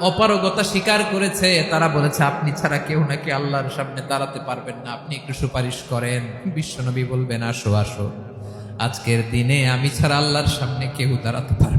অপারগতা স্বীকার করেছে, তারা বলেছে, আপনি ছাড়া কেউ নাকি আল্লাহর সামনে দাঁড়াতে পারবেন না। আপনি একটু সুপারিশ করেন। বিশ্বনবী বলবেন, আসো আসো। আজকের দিনে আমি ছাড়া আল্লাহর সামনে কেউ দাঁড়াতে পারবে